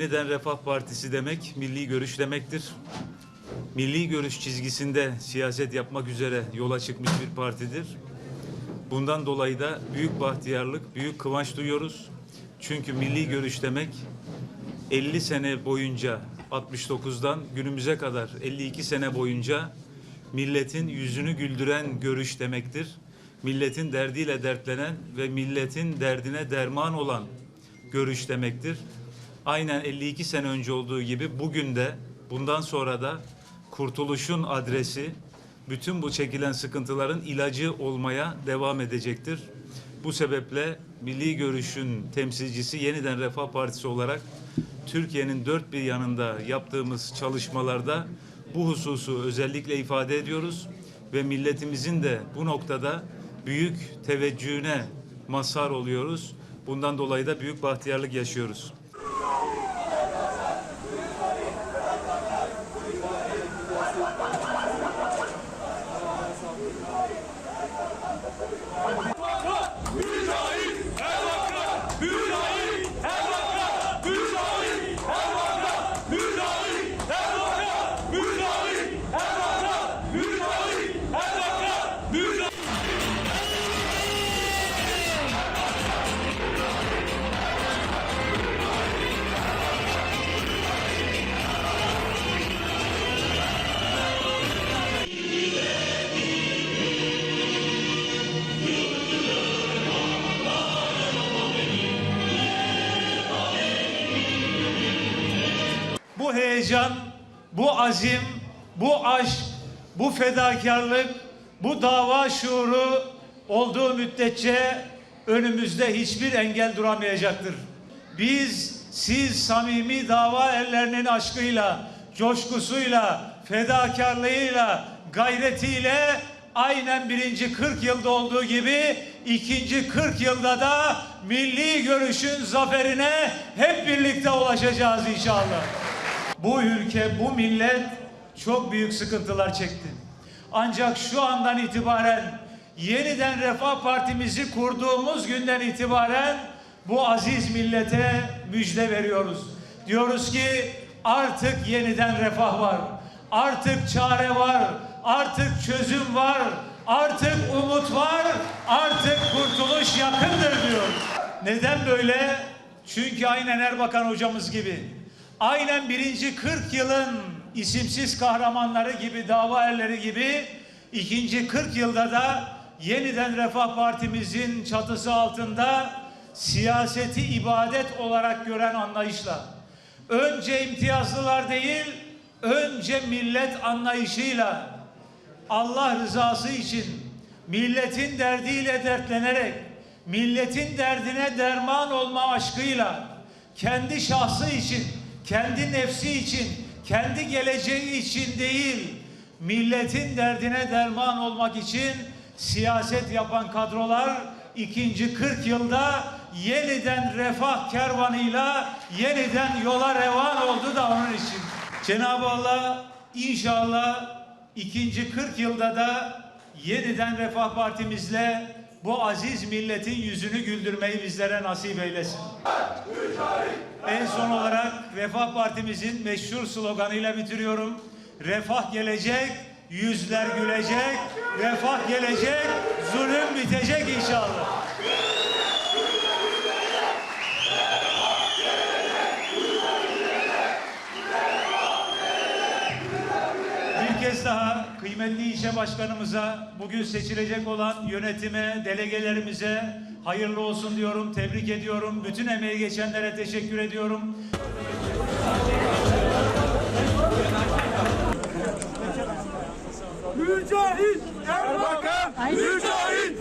Refah Partisi demek milli görüş demektir. Milli görüş çizgisinde siyaset yapmak üzere yola çıkmış bir partidir. Bundan dolayı da büyük bahtiyarlık, büyük kıvanç duyuyoruz. Çünkü milli görüş demek 50 sene boyunca 69'dan günümüze kadar 52 sene boyunca milletin yüzünü güldüren görüş demektir. Milletin derdiyle dertlenen ve milletin derdine derman olan görüş demektir. Aynen 52 sene önce olduğu gibi bugün de bundan sonra da kurtuluşun adresi bütün bu çekilen sıkıntıların ilacı olmaya devam edecektir. Bu sebeple Milli Görüş'ün temsilcisi Yeniden Refah Partisi olarak Türkiye'nin dört bir yanında yaptığımız çalışmalarda bu hususu özellikle ifade ediyoruz ve milletimizin de bu noktada büyük teveccühüne mazhar oluyoruz. Bundan dolayı da büyük bahtiyarlık yaşıyoruz. Heyecan, bu azim, bu aşk, bu fedakarlık, bu dava şuuru olduğu müddetçe önümüzde hiçbir engel duramayacaktır. Biz siz samimi dava erlerinin aşkıyla, coşkusuyla, fedakarlığıyla, gayretiyle aynen birinci 40 yılda olduğu gibi ikinci 40 yılda da milli görüşün zaferine hep birlikte ulaşacağız inşallah. Bu ülke, bu millet çok büyük sıkıntılar çekti. Ancak şu andan itibaren yeniden Refah Partimizi kurduğumuz günden itibaren bu aziz millete müjde veriyoruz. Diyoruz ki artık yeniden refah var. Artık çare var. Artık çözüm var. Artık umut var. Artık kurtuluş yakındır diyor. Neden böyle? Çünkü aynen Erbakan hocamız gibi aynen birinci 40 yılın isimsiz kahramanları gibi, dava erleri gibi ikinci 40 yılda da yeniden Refah Partimizin çatısı altında siyaseti ibadet olarak gören anlayışla önce imtiyazlılar değil, önce millet anlayışıyla Allah rızası için milletin derdiyle dertlenerek milletin derdine derman olma aşkıyla kendi şahsı için, kendi nefsi için, kendi geleceği için değil, milletin derdine derman olmak için siyaset yapan kadrolar ikinci 40 yılda yeniden refah kervanıyla yeniden yola revan oldu da onun için. Cenab-ı Allah inşallah ikinci 40 yılda da yeniden Refah Partimizle bu aziz milletin yüzünü güldürmeyi bizlere nasip eylesin. Son olarak Refah Partimizin meşhur sloganıyla bitiriyorum. Refah gelecek, yüzler gülecek, refah gelecek, zulüm bitecek inşallah. Kez daha kıymetli ilçe başkanımıza, bugün seçilecek olan yönetime, delegelerimize hayırlı olsun diyorum, tebrik ediyorum. Bütün emeği geçenlere teşekkür ediyorum. Mücahit Erbakan! Mücahit